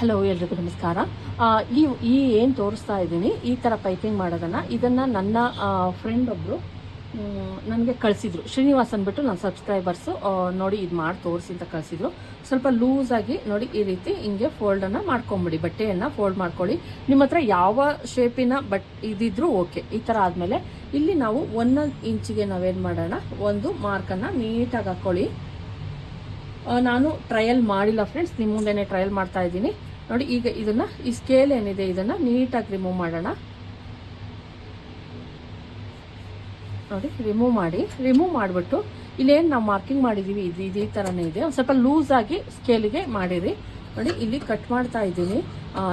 Hello, ಎಲ್ರಿಗೂ ನಮಸ್ಕಾರ. ಈ ಈ ಏನು ತೋರಿಸ್ತಾ ಇದ್ದೀನಿ, ಈ ಥರ ಪೈಪಿಂಗ್ ಮಾಡೋದನ್ನು, ಇದನ್ನು ನನ್ನ ಫ್ರೆಂಡ್ ಒಬ್ಬರು ನನಗೆ ಕಳಿಸಿದ್ರು. ಶ್ರೀನಿವಾಸ್ ಅಂದ್ಬಿಟ್ಟು ನನ್ನ ಸಬ್ಸ್ಕ್ರೈಬರ್ಸು ನೋಡಿ ಇದು ಮಾಡಿ, ತೋರಿಸಿ ಅಂತ ಕಳಿಸಿದ್ರು. ಸ್ವಲ್ಪ ಲೂಸಾಗಿ ನೋಡಿ ಈ ರೀತಿ ಹಿಂಗೆ ಫೋಲ್ಡನ್ನು ಮಾಡ್ಕೊಂಬಿಡಿ. ಬಟ್ಟೆಯನ್ನು ಫೋಲ್ಡ್ ಮಾಡ್ಕೊಳ್ಳಿ. ನಿಮ್ಮ ಹತ್ರ ಯಾವ ಶೇಪಿನ ಬಟ್, ಇದಿದ್ರೂ ಓಕೆ ಈ ಥರ ಆದಮೇಲೆ ಇಲ್ಲಿ ನಾವು ಒಂದೊಂದು ಇಂಚಿಗೆ ನಾವೇನು ಮಾಡೋಣ, ಒಂದು ಮಾರ್ಕನ್ನು ನೀಟಾಗಿ ಹಾಕ್ಕೊಳ್ಳಿ ನಾನು ಟ್ರಯಲ್ ಮಾಡಿಲ್ಲ ಫ್ರೆಂಡ್ಸ್ ನಿಮ್ಮ ಮುಂದೆನೆ ಟ್ರಯಲ್ ಮಾಡ್ತಾ ಇದ್ದೀನಿ. ನೋಡಿ, ಈಗ ಇದನ್ನ ಈ ಸ್ಕೇಲ್ ಏನಿದೆ, ಇದನ್ನ ನೀಟಾಗಿ ರಿಮೂವ್ ಮಾಡೋಣ. ನೋಡಿ ರಿಮೂವ್ ಮಾಡಿ. ರಿಮೂವ್ ಮಾಡಿಬಿಟ್ಟು ಇಲ್ಲೇನು ನಾವು ಮಾರ್ಕಿಂಗ್ ಮಾಡಿದ್ದೀವಿ ಇದು ಇದೇ ಥರನೇ ಇದೆ. ಒಂದು ಸ್ವಲ್ಪ ಲೂಸ್ ಆಗಿ ಸ್ಕೇಲಿಗೆ ಮಾಡಿರಿ. ನೋಡಿ, ಇಲ್ಲಿ ಕಟ್ ಮಾಡ್ತಾ ಇದ್ದೀನಿ.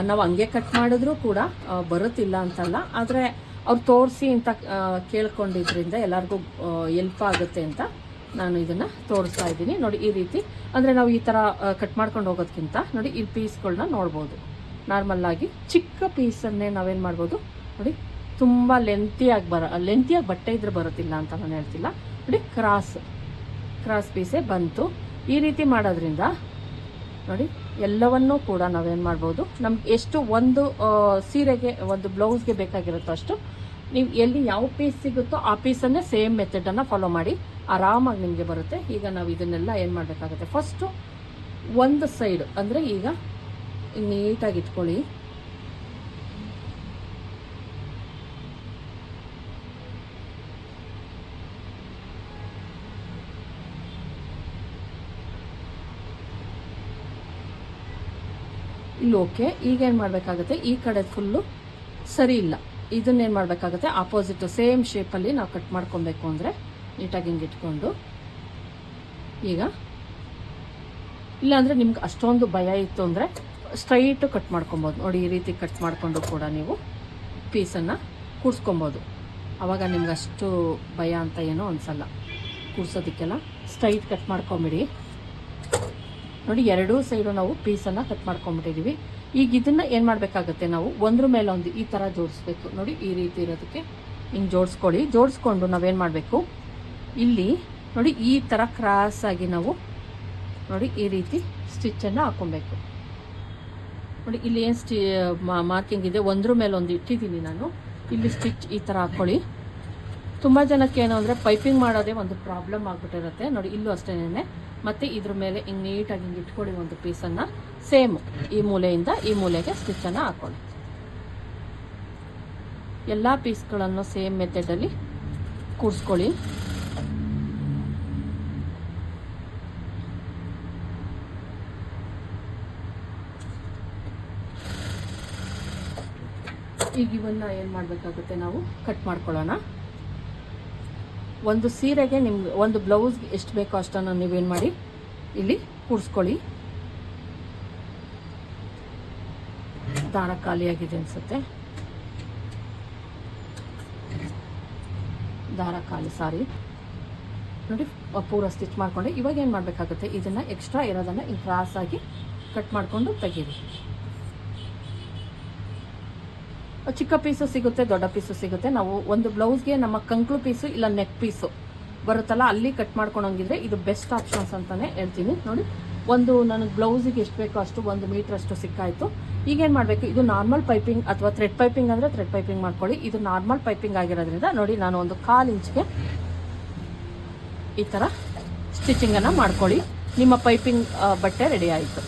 ನಾವು ಹಂಗೆ ಕಟ್ ಮಾಡಿದ್ರೂ ಕೂಡ ಬರುತ್ತಿಲ್ಲ ಅಂತಲ್ಲ. ಆದರೆ ಅವ್ರು ತೋರಿಸಿ ಅಂತ ಕೇಳ್ಕೊಂಡಿದ್ರಿಂದ ಎಲ್ಲರಿಗೂ ಎಲ್ಪ್ ಆಗುತ್ತೆ ಅಂತ. ನಾನು ಇದನ್ನ ತೋರಿಸ್ತಾ ಇದ್ದೀನಿ. ನೋಡಿ, ಈ ರೀತಿ. ಅಂದರೆ ನಾವು ಈ ಥರ ಕಟ್ ಮಾಡ್ಕೊಂಡು ಹೋಗೋದಕ್ಕಿಂತ ನೋಡಿ, ಈ ಪೀಸ್ಗಳನ್ನ ನೋಡ್ಬೋದು. ನಾರ್ಮಲ್ ಆಗಿ ಚಿಕ್ಕ ಪೀಸನ್ನೇ ನಾವೇನು ಮಾಡ್ಬೋದು? ನೋಡಿ, ತುಂಬ ಲೆಂತಿಯಾಗಿ ಬರ ಲೆಂತಿಯಾಗಿ ಬಟ್ಟೆ ಇದ್ರೆ ಬರೋದಿಲ್ಲ ಅಂತ ನಾನು ಹೇಳ್ತಿಲ್ಲ. ನೋಡಿ ಕ್ರಾಸ್ ಕ್ರಾಸ್ ಪೀಸೇ ಬಂತು. ಈ ರೀತಿ ಮಾಡೋದ್ರಿಂದ, ನೋಡಿ, ಎಲ್ಲವನ್ನೂ ಕೂಡ ನಾವೇನು ಮಾಡ್ಬೋದು? ನಮ್ಗೆ ಎಷ್ಟು ಒಂದು ಸೀರೆಗೆ, ಒಂದು ಬ್ಲೌಸ್ಗೆ ಬೇಕಾಗಿರುತ್ತೋ ಅಷ್ಟು, ನೀವು ಎಲ್ಲಿ ಯಾವ ಪೀಸ್ ಸಿಗುತ್ತೋ ಆ ಪೀಸನ್ನೇ ಸೇಮ್ ಮೆಥಡನ್ನು ಫಾಲೋ ಮಾಡಿ. ಆರಾಮಾಗಿ ನಿಮಗೆ ಬರುತ್ತೆ. ಈಗ ನಾವು ಇದನ್ನೆಲ್ಲ ಏನು ಮಾಡಬೇಕಾಗುತ್ತೆ? ಫಸ್ಟು ಒಂದು ಸೈಡ್ ಅಂದರೆ ಈಗ ನೀಟಾಗಿ ಇಟ್ಕೊಳ್ಳಿ. ಇಲ್ಲಿ ಓಕೆ ಈಗ ಏನು ಮಾಡಬೇಕಾಗುತ್ತೆ? ಈ ಕಡೆ ಫುಲ್ಲು ಸರಿ ಇಲ್ಲ. ಇದನ್ನೇನು ಮಾಡಬೇಕಾಗುತ್ತೆ? ಆಪೋಸಿಟ್ ಸೇಮ್ ಶೇಪಲ್ಲಿ ನಾವು ಕಟ್ ಮಾಡ್ಕೊಬೇಕು ಅಂದರೆ ನೀಟಾಗಿ ಹಿಂಗೆ ಇಟ್ಕೊಂಡು, ಈಗ ಇಲ್ಲಾಂದರೆ ನಿಮ್ಗೆ ಅಷ್ಟೊಂದು ಭಯ ಇತ್ತು ಅಂದರೆ ಸ್ಟ್ರೈಟು ಕಟ್ ಮಾಡ್ಕೊಬೋದು. ನೋಡಿ, ಈ ರೀತಿ ಕಟ್ ಮಾಡಿಕೊಂಡು ಕೂಡ ನೀವು ಪೀಸನ್ನು ಕೂಡ್ಸ್ಕೊಬೋದು. ಆವಾಗ ನಿಮ್ಗೆ ಅಷ್ಟು ಭಯ ಅಂತ ಏನೋ ಅನಿಸಲ್ಲ. ಕೂಡ್ಸೋದಕ್ಕೆಲ್ಲ ಸ್ಟ್ರೈಟ್ ಕಟ್ ಮಾಡ್ಕೊಂಬಿಡಿ. ನೋಡಿ, ಎರಡೂ ಸೈಡು ನಾವು ಪೀಸನ್ನು ಕಟ್ ಮಾಡ್ಕೊಂಬಿಟ್ಟಿದ್ದೀವಿ ಈಗ ಇದನ್ನು ಏನು ಮಾಡಬೇಕಾಗುತ್ತೆ ನಾವು ಒಂದ್ರ ಮೇಲೆ ಒಂದು ಈ ಥರ ಜೋಡಿಸ್ಬೇಕು. ನೋಡಿ, ಈ ರೀತಿ ಇರೋದಕ್ಕೆ ಹಿಂಗೆ ಜೋಡಿಸ್ಕೊಳ್ಳಿ. ಜೋಡಿಸ್ಕೊಂಡು ನಾವೇನು ಮಾಡಬೇಕು? ಇಲ್ಲಿ ನೋಡಿ ಈ ಥರ ಕ್ರಾಸ್ ಆಗಿ ನಾವು ನೋಡಿ ಈ ರೀತಿ ಸ್ಟಿಚ್ಚನ್ನು ಹಾಕೊಬೇಕು ನೋಡಿ ಇಲ್ಲಿ ಏನು ಸ್ಟಿ ಮಾರ್ಕಿಂಗ್ ಇದೆ? ಒಂದ್ರ ಮೇಲೆ ಒಂದು ಇಟ್ಟಿದ್ದೀನಿ ನಾನು. ಇಲ್ಲಿ ಸ್ಟಿಚ್ ಈ ಥರ ಹಾಕ್ಕೊಳ್ಳಿ. ತುಂಬ ಜನಕ್ಕೆ ಏನು ಅಂದರೆ ಪೈಪಿಂಗ್ ಮಾಡೋದೇ ಒಂದು ಪ್ರಾಬ್ಲಮ್ ಆಗಿಬಿಟ್ಟಿರುತ್ತೆ. ನೋಡಿ ಇಲ್ಲೂ ಅಷ್ಟೇನೆ. ಮತ್ತು ಇದ್ರ ಮೇಲೆ ಹಿಂಗೆ ನೀಟಾಗಿ ಹಿಂಗೆ ಇಟ್ಕೊಳ್ಳಿ ಒಂದು ಪೀಸನ್ನು ಸೇಮ್ ಈ ಮೂಲೆಯಿಂದ ಈ ಮೂಲೆಗೆ ಸ್ಟಿಚ್ಚನ್ನು ಹಾಕೊಳ್ಳಿ ಎಲ್ಲ ಪೀಸ್ಗಳನ್ನು ಸೇಮ್ ಮೆಥಡಲ್ಲಿ ಕೂಡಿಸ್ಕೊಳ್ಳಿ ಈಗ ಇವನ್ನ ಏನು ಮಾಡಬೇಕಾಗುತ್ತೆ ನಾವು ಕಟ್ ಮಾಡ್ಕೊಳ್ಳೋಣ. ಒಂದು ಸೀರೆಗೆ ನಿಮ್ಗೆ ಒಂದು ಬ್ಲೌಸ್ಗೆ ಎಷ್ಟು ಬೇಕೋ ಅಷ್ಟನ್ನು ನೀವೇನು ಮಾಡಿ ಇಲ್ಲಿ ಕೂಡಿಸ್ಕೊಳ್ಳಿ ದಾರ ಖಾಲಿಯಾಗಿದೆ ಅನಿಸುತ್ತೆ. ದಾರ ಖಾಲಿ, ಸಾರಿ. ನೋಡಿ ಪೂರ ಸ್ಟಿಚ್ ಮಾಡ್ಕೊಂಡೆ. ಇವಾಗ ಏನು ಮಾಡಬೇಕಾಗುತ್ತೆ? ಇದನ್ನು ಎಕ್ಸ್ಟ್ರಾ ಇರೋದನ್ನು ಕ್ರಾಸ್ ಆಗಿ ಕಟ್ ಮಾಡಿಕೊಂಡು ತೆಗೀರಿ. ಚಿಕ್ಕ ಪೀಸು ಸಿಗುತ್ತೆ, ದೊಡ್ಡ ಪೀಸು ಸಿಗುತ್ತೆ. ನಾವು ಒಂದು ಬ್ಲೌಸ್ಗೆ ನಮ್ಮ ಕಂಕ್ಳು ಪೀಸು ಇಲ್ಲ ನೆಕ್ ಪೀಸು ಬರುತ್ತಲ್ಲ, ಅಲ್ಲಿ ಕಟ್ ಮಾಡ್ಕೊಳಂಗಿದ್ರೆ ಇದು ಬೆಸ್ಟ್ ಆಪ್ಷನ್ಸ್ ಅಂತಾನೆ ಹೇಳ್ತೀನಿ. ನೋಡಿ, ಒಂದು ನನಗೆ ಬ್ಲೌಸಿಗೆ ಎಷ್ಟು ಬೇಕೋ ಅಷ್ಟು ಒಂದು ಮೀಟರ್ ಅಷ್ಟು ಸಿಕ್ಕಾಯ್ತು. ಈಗೇನು ಮಾಡಬೇಕು? ಇದು ನಾರ್ಮಲ್ ಪೈಪಿಂಗ್ ಅಥವಾ ಥ್ರೆಡ್ ಪೈಪಿಂಗ್ ಅಂದರೆ ಥ್ರೆಡ್ ಪೈಪಿಂಗ್ ಮಾಡ್ಕೊಳ್ಳಿ. ಇದು ನಾರ್ಮಲ್ ಪೈಪಿಂಗ್ ಆಗಿರೋದ್ರಿಂದ ನೋಡಿ, ನಾನು ಒಂದು ಕಾಲು ಇಂಚ್ಗೆ ಈ ಥರ ಸ್ಟಿಚಿಂಗನ್ನು ಮಾಡ್ಕೊಳ್ಳಿ. ನಿಮ್ಮ ಪೈಪಿಂಗ್ ಬಟ್ಟೆ ರೆಡಿ ಆಯಿತು.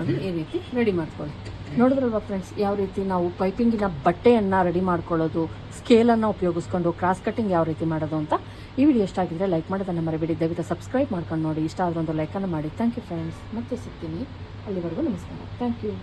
ಅದು ಈ ರೀತಿ ರೆಡಿ ಮಾಡ್ಕೊಳ್ಳಿ ನೋಡಿದ್ರಲ್ವಾ ಫ್ರೆಂಡ್ಸ್ ಯಾವ ರೀತಿ ನಾವು ಪೈಪಿಂಗಿನ ಬಟ್ಟೆಯನ್ನು ರೆಡಿ ಮಾಡ್ಕೊಳ್ಳೋದು ಸ್ಕೇಲನ್ನು ಉಪಯೋಗಿಸ್ಕೊಂಡು ಕ್ರಾಸ್ ಕಟ್ಟಿಂಗ್ ಯಾವ ರೀತಿ ಮಾಡೋದು ಅಂತ ಈ ವಿಡಿಯೋ ಇಷ್ಟ ಆಗಿದ್ರೆ ಲೈಕ್ ಮಾಡೋದನ್ನು ಮರಿಬೇಡಿ. ದಯವಿಟ್ಟು ಸಬ್ಸ್ಕ್ರೈಬ್ ಮಾಡ್ಕೊಂಡು ನೋಡಿ. ಇಷ್ಟ ಆದ್ರೆ ಒಂದು ಲೈಕನ್ನು ಮಾಡಿ. ಥ್ಯಾಂಕ್ ಯು ಫ್ರೆಂಡ್ಸ್ ಮತ್ತೆ ಸಿಗ್ತೀನಿ. ಅಲ್ಲಿವರೆಗೂ ನಮಸ್ಕಾರ. Thank you